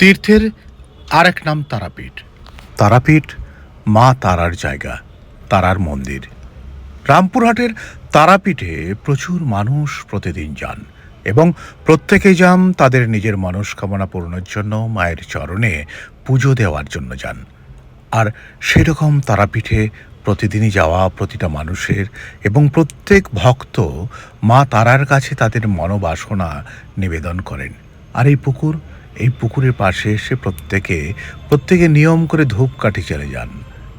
তীর্থের আরেক নাম তারাপীঠ। তারাপীঠ মা তারার জায়গা, তারার মন্দির। রামপুরহাটের তারাপীঠে প্রচুর মানুষ প্রতিদিন যান এবং প্রত্যেকে যান তাদের নিজের মনস্কামনা পূরণের জন্য, মায়ের চরণে পুজো দেওয়ার জন্য যান। আর সেরকম তারাপীঠে প্রতিদিনই যাওয়া প্রতিটা মানুষের এবং প্রত্যেক ভক্ত মা তারার কাছে তাদের মনোবাসনা নিবেদন করেন। আর এই পুকুর এই পুকুরের পাশে এসে প্রত্যেকে প্রত্যেকে নিয়ম করে ধূপকাঠি চলে যান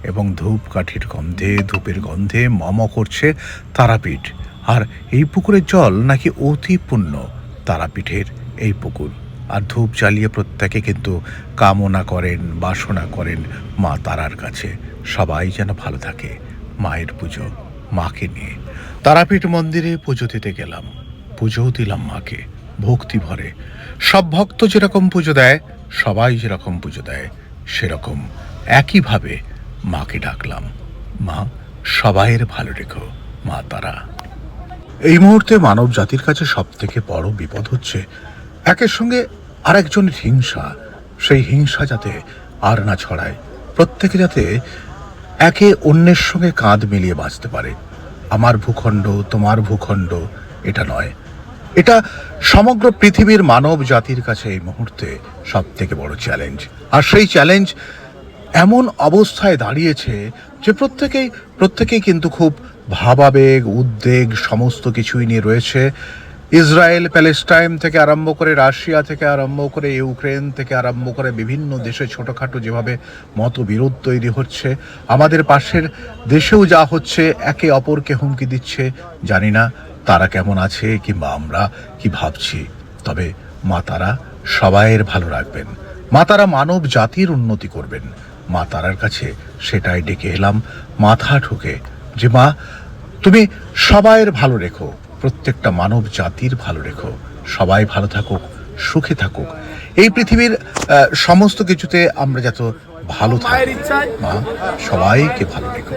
এবং ধূপকাঠির গন্ধে, ধূপের গন্ধে মম করছে তারাপীঠ। আর এই পুকুরের জল নাকি অতি পূর্ণ তারাপীঠের এই পুকুর। আর ধূপ জ্বালিয়ে প্রত্যেকে কিন্তু কামনা করেন, বাসনা করেন মা তারার কাছে। সবাই যেন ভালো থাকে, মায়ের পুজো মাকে নিয়ে। তারাপীঠ মন্দিরে পুজো দিতে গেলাম, পুজোও দিলাম মাকে। ভক্তি ভরে। সব ভক্ত যেরকম পুজো দেয়, সবাই যেরকম পুজো দেয়, সেরকম একইভাবে মাকে ডাকলাম। মা, সবাইয়ের ভালো রেখো, মা তারা। এই মুহূর্তে মানব জাতির কাছে সব থেকে বড় বিপদ হচ্ছে একের সঙ্গে আরেকজনের হিংসা। সেই হিংসা যাতে আর না ছড়ায়, প্রত্যেকে যাতে একে অন্যের সঙ্গে কাঁধ মিলিয়ে বাঁচতে পারে। আমার ভূখণ্ড, তোমার ভূখণ্ড, এটা নয়। এটা সমগ্র পৃথিবীর মানব জাতির কাছে এই মুহূর্তে সব থেকে বড় চ্যালেঞ্জ আর সেই চ্যালেঞ্জ এমন অবস্থায় দাঁড়িয়েছে যে প্রত্যেকেই প্রত্যেকেই কিন্তু খুব ভাবাবেগ, উদ্বেগ সমস্ত কিছুই নিয়ে রয়েছে। ইসরায়েল, প্যালেস্টাইন থেকে আরম্ভ করে রাশিয়া থেকে আরম্ভ করে ইউক্রেন থেকে আরম্ভ করে বিভিন্ন দেশে ছোটোখাটো যেভাবে মতবিরোধ তৈরি হচ্ছে, আমাদের পাশের দেশেও যা হচ্ছে, একে অপরকে হুমকি দিচ্ছে, জানি না। তারা কেমন আছে কিংবা আমরা কি ভাবছি? তবে মা তারা সবাইয়ের ভালো রাখবেন। মা তারা মানব জাতির উন্নতি করবেন। মা তারার কাছে সেটাই ডেকে এলাম মাথা ঠুকে। যে মা তুমি সবাইয়ের ভালো রেখো প্রত্যেকটা মানব জাতির ভালো রেখো। সবাই ভালো থাকুক সুখে থাকুক। এই পৃথিবীর সমস্ত কিছুতে আমরা যত ভালো থাকি। মা সবাইকে ভালো রেখো।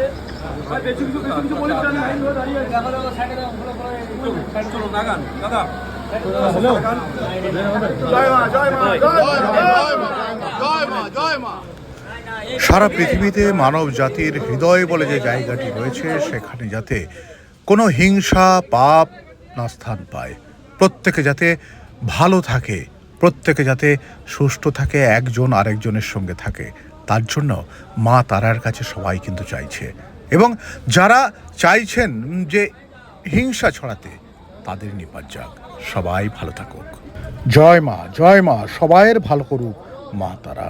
সারা পৃথিবীতে মানব জাতির হৃদয় বলে যে জায়গাটি রয়েছে, সেখানে যাতে কোনো হিংসা, পাপ না স্থান পায়। প্রত্যেকে যাতে ভালো থাকে, প্রত্যেকে যাতে সুষ্ঠু থাকে, একজন আরেকজনের সঙ্গে থাকে। তার জন্য মা তারার কাছে সবাই কিন্তু চাইছে। এবং যারা চাইছেন যে হিংসা ছড়াতে, তাদের নিপাত যাক। সবাই ভালো থাকুক। জয় মা জয় মা, সবাইয়ের ভালো করুক মা তারা।